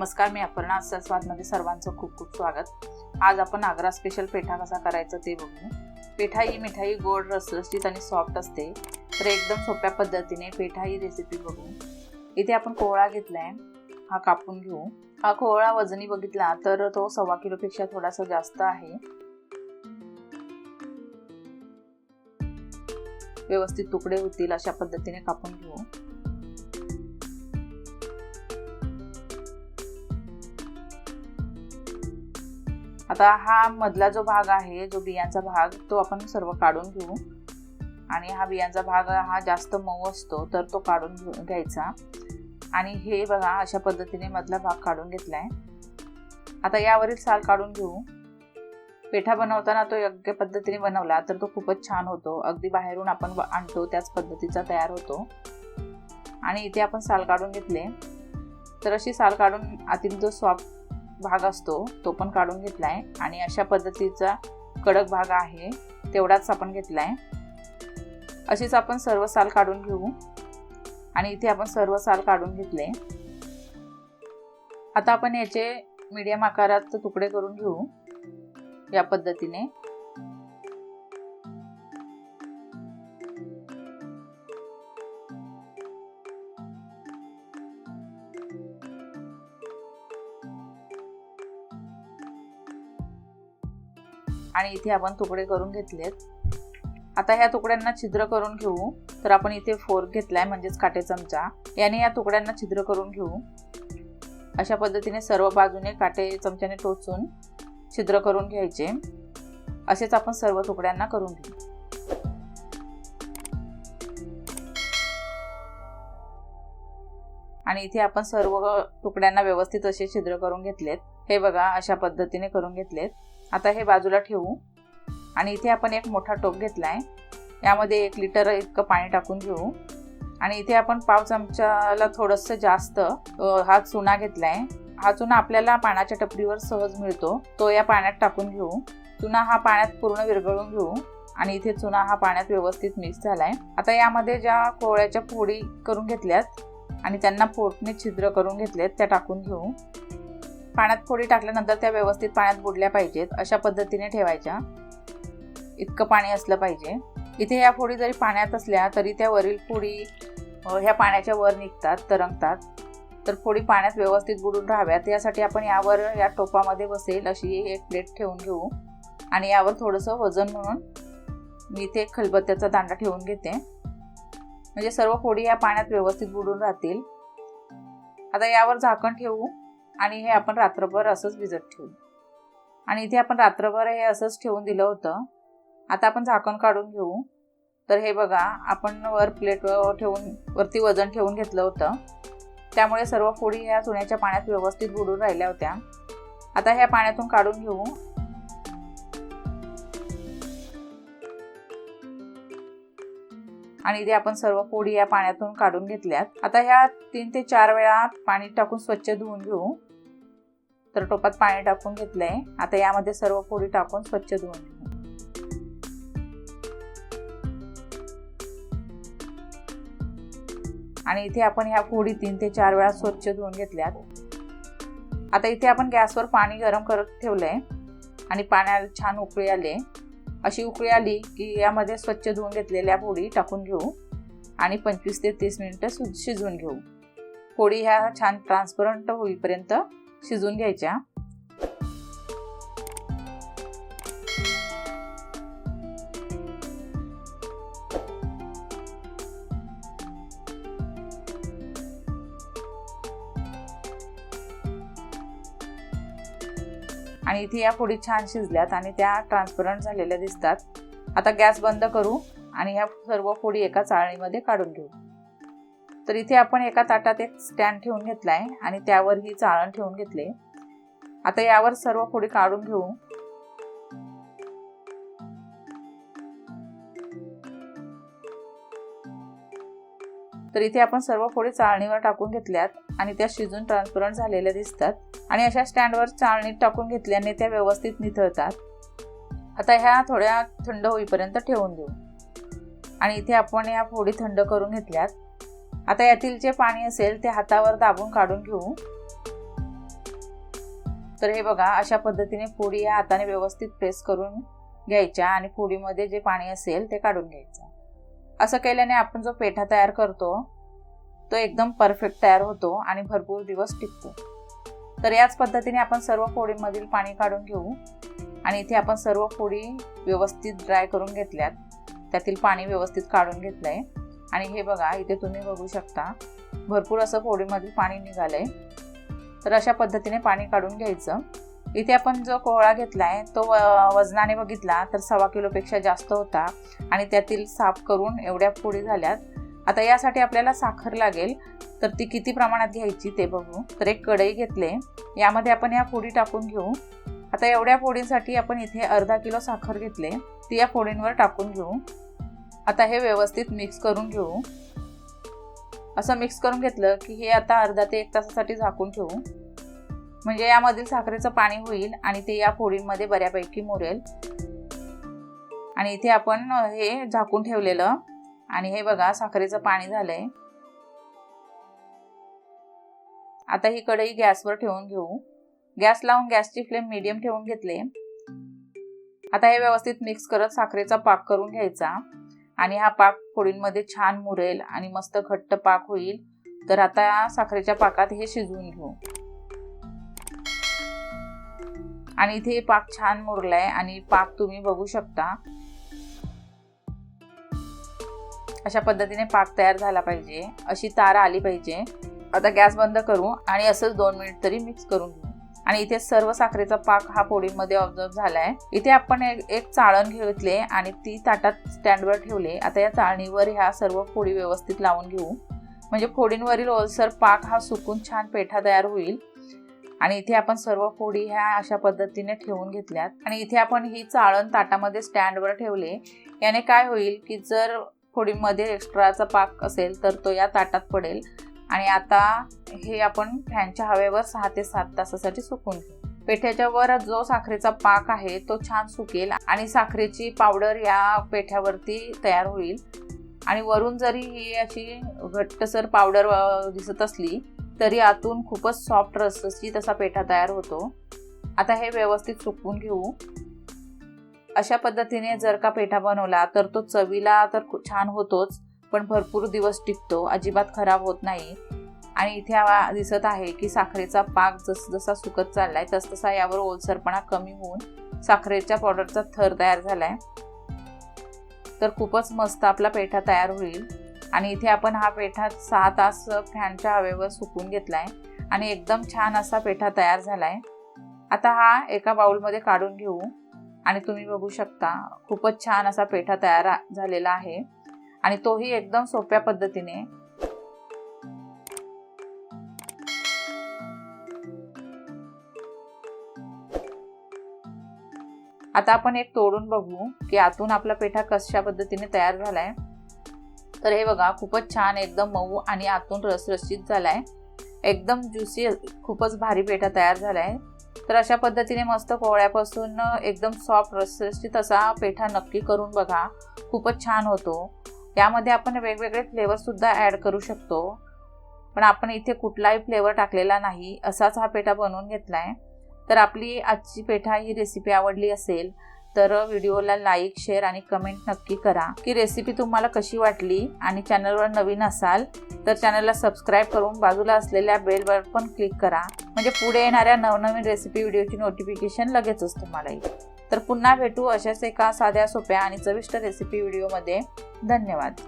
नमस्कार मी अपर्णा आजच्या स्वादमध्ये सर्वांचं खूप खूप स्वागत. आज आपण आग्रा स्पेशल पेठा कसा करायचा ते बघू पेठा ही मिठाई गोड रसरशीत आणि सॉफ्ट असते. तर एकदम सोप्या पद्धतीने पेठा ही रेसिपी बघू. इथे आपण कोहळा घेतलाय. हा कापून घेऊ. हा कोहळा वजनी बघितला तर तो सव्वा किलोपेक्षा थोडासा जास्त आहे. व्यवस्थित तुकडे होतील अशा पद्धतीने कापून घेऊ. आता हा मधला जो भाग आहे जो बियांचा भाग तो आपण सर्व काढून घेऊ. आणि हा बियांचा भाग हा जास्त मऊ असतो तर तो काढून घ्यायचा. आणि हे बघा अशा पद्धतीने मधला भाग काढून घेतलाय. आता यावरील साल काढून घेऊ. पेठा बनवताना तो योग्य पद्धतीने बनवला तर तो खूपच छान होतो. अगदी बाहेरून आपण आणतो त्याच पद्धतीचा तयार होतो. आणि इथे आपण साल काढून घेतले. तर अशी साल काढून आतील जो सॉफ्ट भाग असतो तो पण काढून घेतलाय. आणि अशा पद्धतीचा कडक भाग आहे तेवढाच आपण घेतलाय. अशीच आपण सर्व साल काढून घेऊ. आणि इथे आपण सर्व साल काढून घेतले. आता आपण याचे मीडियम आकारात तुकडे करून घेऊ या पद्धतीने. आणि इथे आपण तुकडे करून घेतलेत. आता ह्या तुकड्यांना छिद्र करून घेऊ. तर आपण इथे फोर्क घेतलाय म्हणजेच काटे चमचा. याने या तुकड्यांना छिद्र करून घेऊ. अशा पद्धतीने सर्व बाजूने काटे चमच्याने टोचून छिद्र करून घ्यायचे. असेच आपण सर्व तुकड्यांना करून घेऊ. आणि इथे आपण सर्व तुकड्यांना व्यवस्थित असे छिद्र करून घेतलेत. हे बघा अशा पद्धतीने करून घेतलेत. आता हे बाजूला ठेवू. आणि इथे आपण एक मोठा टोप घेतला आहे यामध्ये एक लिटर इतकं पाणी टाकून घेऊ. आणि इथे आपण पाव चमच्याला थोडंसं जास्त हा चुना घेतला आहे हा चुना आपल्याला पाण्याच्या टपरीवर सहज मिळतो. तो या पाण्यात टाकून घेऊ. चुना हा पाण्यात पूर्ण विरघळून घेऊ. आणि इथे चुना हा पाण्यात व्यवस्थित मिक्स झालाय. आता यामध्ये ज्या कोळ्याच्या फोडी करून घेतल्यात आणि त्यांना पोटने छिद्र करून घेतलेत त्या टाकून घेऊ. पाण्यात फोडी टाकल्यानंतर त्या व्यवस्थित पाण्यात बुडल्या पाहिजेत. अशा पद्धतीने ठेवायच्या. इतकं पाणी असलं पाहिजे. इथे या फोडी जरी पाण्यात असल्या तरी त्या वरील फोडी ह्या पाण्याच्या वर निघतात तरंगतात. तर फोडी पाण्यात व्यवस्थित बुडून राहाव्यात. यासाठी आपण यावर या टोपामध्ये बसेल अशी एक प्लेट ठेवून घेऊ. आणि यावर थोडंसं वजन म्हणून मी इथे खलबत्त्याचा दांडा ठेवून घेते. म्हणजे सर्व फोडी या पाण्यात व्यवस्थित बुडून राहतील. आता यावर झाकण ठेवू. आणि हे आपण रात्रभर असंच भिजत ठेवू. आणि इथे आपण रात्रभर हे असंच ठेवून दिलं होतं. आता आपण झाकण काढून घेऊ. तर हे बघा आपण वर प्लेट ठेवून वरती वजन ठेवून घेतलं होतं. त्यामुळे सर्व फोडी ह्या चुन्याच्या पाण्यात व्यवस्थित बुडून राहिल्या होत्या. आता ह्या पाण्यातून काढून घेऊ. आणि इथे आपण सर्व फोडी या पाण्यातून काढून घेतल्यात. आता ह्या तीन ते चार वेळा पाणी टाकून स्वच्छ धुवून घेऊ. तर टोपात पाणी टाकून घेतलंय. आता यामध्ये सर्व पोळी टाकून स्वच्छ धुवून घेऊ. आणि इथे आपण ह्या पोळी तीन ते चार वेळा स्वच्छ धुवून घेतल्यात. आता इथे आपण गॅसवर पाणी गरम करत ठेवलंय. आणि पाण्याला छान उकळी आले. अशी उकळी आली की यामध्ये स्वच्छ धुवून घेतलेल्या पोळी टाकून घेऊ. आणि पंचवीस ते तीस मिनिटं शिजवून घेऊ. पोळी ह्या छान ट्रान्सपरंट होईपर्यंत शिजून घ्यायच्या. आणि इथे या फोडी छान शिजल्यात आणि त्या ट्रान्सपरंट झालेल्या दिसतात. आता गॅस बंद करू आणि ह्या सर्व फोडी एका चाळणीमध्ये काढून घेऊ. तर इथे आपण एका ताटात एक स्टँड ठेवून घेतलाय आणि त्यावर ही चाळण ठेवून घेतले. आता यावर सर्व फोडी काढून घेऊ. तर इथे आपण सर्व फोडी चाळणीवर टाकून घेतल्यात आणि त्या शिजून ट्रान्सपरंट झालेल्या दिसतात. आणि अशा स्टँडवर चाळणीत टाकून घेतल्याने त्या व्यवस्थित निथळतात. आता ह्या थोड्या थंड होईपर्यंत ठेवून देऊ. आणि इथे आपण या फोडी थंड करून घेतल्यात. आता यातील जे पाणी असेल ते हातावर दाबून काढून घेऊ. तर हे बघा अशा पद्धतीने फोडी या हाताने व्यवस्थित प्रेस करून घ्यायच्या आणि फोडीमध्ये जे पाणी असेल ते काढून घ्यायचं. असं केल्याने आपण जो पेठा तयार करतो तो एकदम परफेक्ट तयार होतो आणि भरपूर दिवस टिकतो. तर याच पद्धतीने आपण सर्व फोडीमधील पाणी काढून घेऊ आणि इथे आपण सर्व फोडी व्यवस्थित ड्राय करून घेतल्यात. त्यातील पाणी व्यवस्थित काढून घेतलंय. आणि हे बघा इथे तुम्ही बघू शकता भरपूर असं फोडीमधील पाणी निघालंय. तर अशा पद्धतीने पाणी काढून घ्यायचं. इथे आपण जो कोहळा घेतलाय तो व- वजनाने बघितला तर सव्वा किलोपेक्षा जास्त होता. आणि त्यातील साफ करून एवढ्या फोडी झाल्यात. आता यासाठी आपल्याला साखर लागेल. तर ती किती प्रमाणात घ्यायची ते बघू. तर एक कढई घेतले. यामध्ये आपण या फोडी टाकून घेऊ. आता एवढ्या फोडींसाठी आपण इथे अर्धा किलो साखर घेतले. ती या फोडींवर टाकून घेऊ. आता हे व्यवस्थित मिक्स करून घेऊ. असं मिक्स करून घेतलं की हे आता अर्धा ते एक तासासाठी झाकून ठेवू. म्हणजे यामधील साखरेचं पाणी होईल आणि ते या फोडींमध्ये बऱ्यापैकी मुरेल. आणि इथे आपण हे झाकून ठेवलेलं. आणि हे बघा साखरेचं पाणी झालंय. आता ही कढई गॅसवर ठेवून घेऊ. गॅस लावून गॅसची फ्लेम मीडियम ठेवून घेतले. आता हे व्यवस्थित मिक्स करत साखरेचा पाक करून घ्यायचा. आणि हा पाक पोळींमध्ये छान मुरेल आणि मस्त घट्ट पाक होईल. तर आता साखरेच्या पाकात हे शिजवून घेऊ. आणि इथे पाक छान मुरलाय आणि पाक तुम्ही बघू शकता. अशा पद्धतीने पाक तयार झाला पाहिजे. अशी तार आली पाहिजे. आता गॅस बंद करू आणि असंच दोन मिनिट तरी मिक्स करून घेऊ. आणि इथे सर्व साखरेचा पाक हा पोळीमध्ये ऑब्झर्व आहे इथे आपण एक एक चाळण घेतले आणि ती ताटात स्टँडवर ठेवले. आता या चाळणीवर ह्या सर्व फोडी व्यवस्थित लावून घेऊ. म्हणजे फोडींवरील ओलसर पाक हा सुकून छान पेठा तयार होईल. आणि इथे आपण सर्व फोडी ह्या अशा पद्धतीने ठेवून घेतल्यात. आणि इथे आपण ही चाळण ताटामध्ये स्टँडवर ठेवले. याने काय होईल की जर फोडींमध्ये एक्स्ट्राचा पाक असेल तर तो या ताटात पडेल. आणि आता हे आपण फॅनच्या हवेवर सहा ते सात तासासाठी सुकून घेऊ. पेठ्याच्या वर जो साखरेचा पाक आहे तो छान सुकेल आणि साखरेची पावडर या पेठ्यावरती तयार होईल. आणि वरून जरी ही अशी घट्टसर पावडर दिसत असली तरी आतून खूपच सॉफ्ट रसची तसा पेठा तयार होतो. आता हे व्यवस्थित सुकवून घेऊ. अशा पद्धतीने जर का पेठा बनवला तर तो चवीला तर खूप छान होतोच. पण भरपूर दिवस टिकतो अजिबात खराब होत नाही. आणि इथे दिसत आहे की साखरेचा पाक जस जसा सुकत चाललाय तस तसा यावर ओलसरपणा कमी होऊन साखरेच्या पावडरचा थर तयार झालाय. तर खूपच मस्त आपला पेठा तयार होईल. आणि इथे आपण हा पेठा सहा तास फॅनच्या हवेवर सुकून घेतलाय. आणि एकदम छान असा पेठा तयार झालाय. आता हा एका बाउलमध्ये काढून घेऊ. आणि तुम्ही बघू शकता खूपच छान असा पेठा तयार झालेला आहे. आणि तोही एकदम सोप्या पद्धतीने. आता आपण एक तोडून बघू की आतून आपला पेठा कशा पद्धतीने तयार झालाय. तर हे बघा खूपच छान एकदम मऊ आणि आतून रसरशीत झालाय. एकदम ज्युसी खूपच भारी पेठा तयार झालाय. तर अशा पद्धतीने मस्त कोवळ्यापासून एकदम सॉफ्ट रसरशीत असा पेठा नक्की करून बघा. खूपच छान होतो. यामध्ये आपण वेगवेगळे फ्लेवरसुद्धा ॲड करू शकतो. पण आपण इथे कुठलाही फ्लेवर टाकलेला नाही असाच हा पेठा बनवून घेतला आहे तर आपली आजची पेठा ही रेसिपी आवडली असेल तर व्हिडिओला लाईक शेअर आणि कमेंट नक्की करा. की रेसिपी तुम्हाला कशी वाटली आणि चॅनलवर नवीन असाल तर चॅनलला सबस्क्राईब करून बाजूला असलेल्या बेलवर पण क्लिक करा. म्हणजे पुढे येणाऱ्या नवनवीन रेसिपी व्हिडिओची नोटिफिकेशन लगेचच तुम्हाला येईल तर पुन्हा भेटू अशाच एका साध्या सोप्या आणि चविष्ट रेसिपी व्हिडिओमध्ये धन्यवाद.